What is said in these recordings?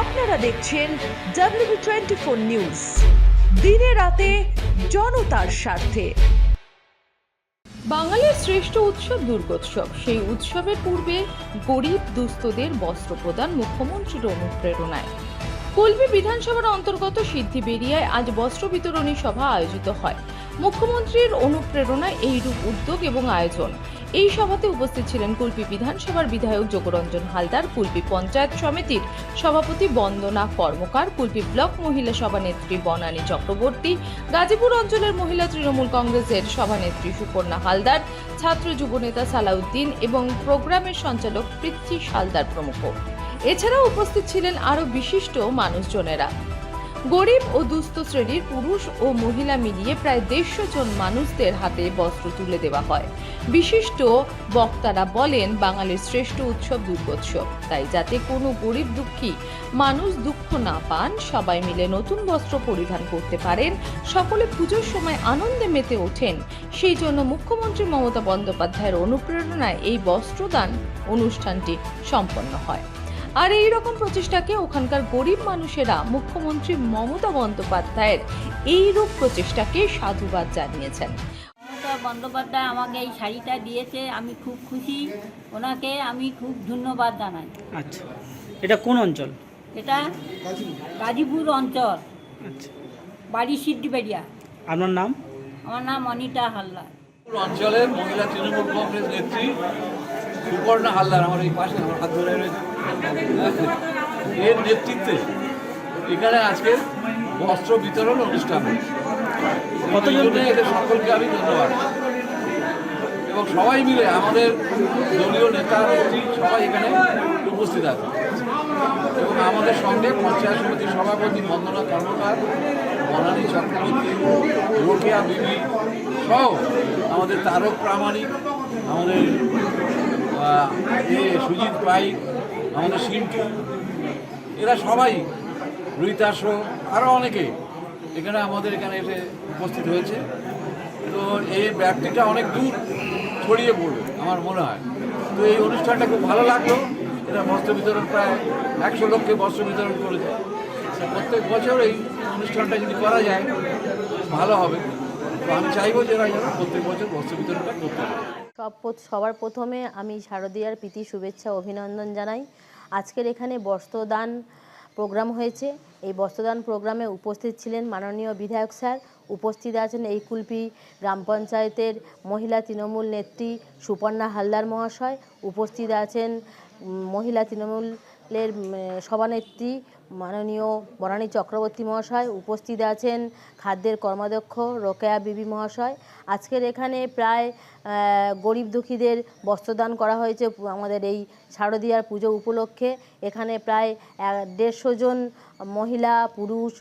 আপনারা দেখছেন W twenty four news দিনে রাতে জনতার স্বার্থে। বাঙালির শ্রেষ্ঠ উৎসব দুর্গোৎসব। সেই উৎসবের পূর্বে গরিব দুস্থদের বস্ত্র প্রদান মুখ্যমন্ত্রীর অনুপ্রেরণায়। কলবি বিধানসভার অন্তর্গত সিদ্ধিবেরিয়ায় আজ বস্ত্র বিতরণী সভা আয়োজিত হয়। মুখ্যমন্ত্রীর অনুপ্রেরণায় এইরূপ উদ্যোগ এবং আয়োজন। এই সভাতে উপস্থিত ছিলেন কুলপি বিধানসভার বিধায়ক যোগরঞ্জন হালদার, কুলপি পঞ্চায়েত সমিতির সভাপতি বন্দনা কর্মকার, কুলপি ব্লক মহিলা সভানেত্রী বনানী চক্রবর্তী, গাজীপুর অঞ্চলের মহিলা তৃণমূল কংগ্রেসের সভানেত্রী সুপর্ণা হালদার, ছাত্র যুবনেতা সালাউদ্দিন এবং প্রোগ্রামের সঞ্চালক পৃথ্বী হালদার প্রমুখ। এছাড়াও উপস্থিত ছিলেন আরও বিশিষ্ট মানুষজনেরা। গরিব ও দুস্থ শ্রেণির পুরুষ ও মহিলা মিলিয়ে প্রায় দেড়শো জন মানুষদের হাতে বস্ত্র তুলে দেওয়া হয়। বিশিষ্ট বক্তারা বলেন, বাঙালির শ্রেষ্ঠ উৎসব দুর্গোৎসব। তাই যাতে কোনো গরিব দুঃখী মানুষ দুঃখ না পান, সবাই মিলে নতুন বস্ত্র পরিধান করতে পারেন। সকলে পুজোর সময় আনন্দে মেতে ওঠেন। সেই জন্য মুখ্যমন্ত্রী মমতা বন্দ্যোপাধ্যায়ের অনুপ্রেরণায় এই বস্ত্রদান অনুষ্ঠানটি সম্পন্ন হয়। আর এই রকম প্রচেষ্টাকে ওখানকার গরিব মানুষেরা মুখ্যমন্ত্রী মমতা বন্দ্যোপাধ্যায়ের এইরূপ প্রচেষ্টাকে সাধুবাদ জানিয়েছেন। মমতা বন্দ্যোপাধ্যায় আমাকে এই শাড়িটা দিয়েছে আমি খুব খুশি। ওনাকে আমি খুব ধন্যবাদ জানাই। আচ্ছা। এটা কোন অঞ্চল? এটা গাজীপুর অঞ্চল। আচ্ছা। বাড়ি সিদ্ধিবেড়িয়া। আপনার নাম? আমার নাম অনিতা হালদার। অঞ্চলের মহিলা তৃণমূল কংগ্রেস নেত্রী সুপর্ণা হালদার আমার এই পাশে আমার হাত ধরে রয়েছে। এর নেতৃত্বে এখানে আজকে বস্ত্র বিতরণ অনুষ্ঠান। হচ্ছে। কতজন এদের সকলকে আমি ধন্যবাদ। এবং সবাই মিলে আমাদের দলীয় নেতা নেত্রী সবাই এখানে উপস্থিত আছে। এবং আমাদের সঙ্গে পঞ্চায়েত সমিতির সভাপতি বন্দনা কর্মকার বনানী চক্রবর্তী রোকেয়া বিবি সহ আমাদের তারক প্রামাণিক আমাদের সুজিত পাইক আমাদের সিন্টু এরা সবাই রুইতাস আরও অনেকে এখানে আমাদের এখানে এসে উপস্থিত হয়েছে। তো এই ব্যাপ্তিটা অনেক দূর ছড়িয়ে পড়বে, আমার মনে হয়। তো এই অনুষ্ঠানটা খুব ভালো লাগল। এরা বস্ত্র বিতরণ প্রায় একশো লোককে বস্ত্র বিতরণ করেছে। প্রত্যেক বছর এই অনুষ্ঠানটা যদি করা যায়, ভালো হবে। তো আমি চাইব যে এরা যেন প্রত্যেক বছর বস্ত্র বিতরণটা করতে পারে। সব সবার প্রথমে আমি শারদীয়ার প্রীতি, শুভেচ্ছা, অভিনন্দন জানাই। আজকের এখানে বস্ত্রদান প্রোগ্রাম হয়েছে। এই বস্ত্রদান প্রোগ্রামে উপস্থিত ছিলেন মাননীয় বিধায়ক স্যার। উপস্থিত আছেন এই কুলপি গ্রাম পঞ্চায়েতের মহিলা তৃণমূল নেত্রী সুপর্ণা হালদার মহাশয়। উপস্থিত আছেন মহিলা তৃণমূলের সভানেত্রী মাননীয় বরানী চক্রবর্তী মহাশয় উপস্থিত আছেন খাদ্যের কর্মাধ্যক্ষ রোকেয়া বিবি মহাশয়। আজকের এখানে প্রায় গরিব দুঃখীদের বস্ত্রদান করা হয়েছে আমাদের এই শারদীয়ার পুজো উপলক্ষে। এখানে প্রায় দেড়শো জন মহিলা, পুরুষ,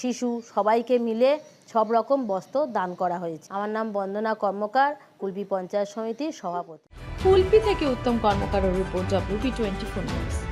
শিশু সবাইকে মিলে সব রকম বস্ত্র দান করা হয়েছে। আমার নাম বন্দনা কর্মকার, কুলপি পঞ্চায়েত সমিতির সভাপতি। কুলপি থেকে Uttam কর্মকারের report WP twenty four news.